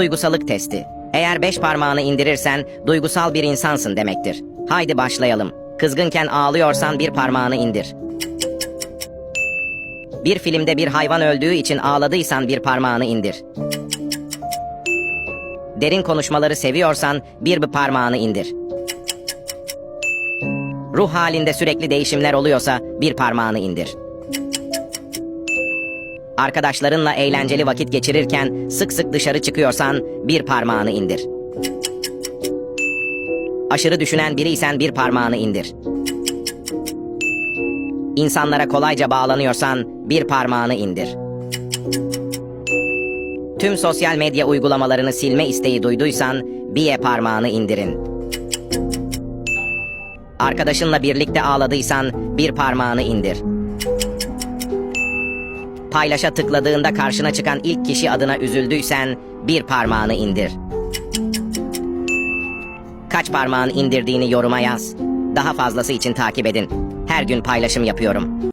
Duygusalık testi. Eğer beş parmağını indirirsen duygusal bir insansın demektir. Haydi başlayalım. Kızgınken ağlıyorsan bir parmağını indir. Bir filmde bir hayvan öldüğü için ağladıysan bir parmağını indir. Derin konuşmaları seviyorsan bir parmağını indir. Ruh halinde sürekli değişimler oluyorsa bir parmağını indir. Arkadaşlarınla eğlenceli vakit geçirirken sık sık dışarı çıkıyorsan bir parmağını indir. Aşırı düşünen biriysen bir parmağını indir. İnsanlara kolayca bağlanıyorsan bir parmağını indir. Tüm sosyal medya uygulamalarını silme isteği duyduysan bir parmağını indirin. Arkadaşınla birlikte ağladıysan bir parmağını indir. Paylaşa tıkladığında karşına çıkan ilk kişi adına üzüldüysen bir parmağını indir. Kaç parmağın indirdiğini yoruma yaz. Daha fazlası için takip edin. Her gün paylaşım yapıyorum.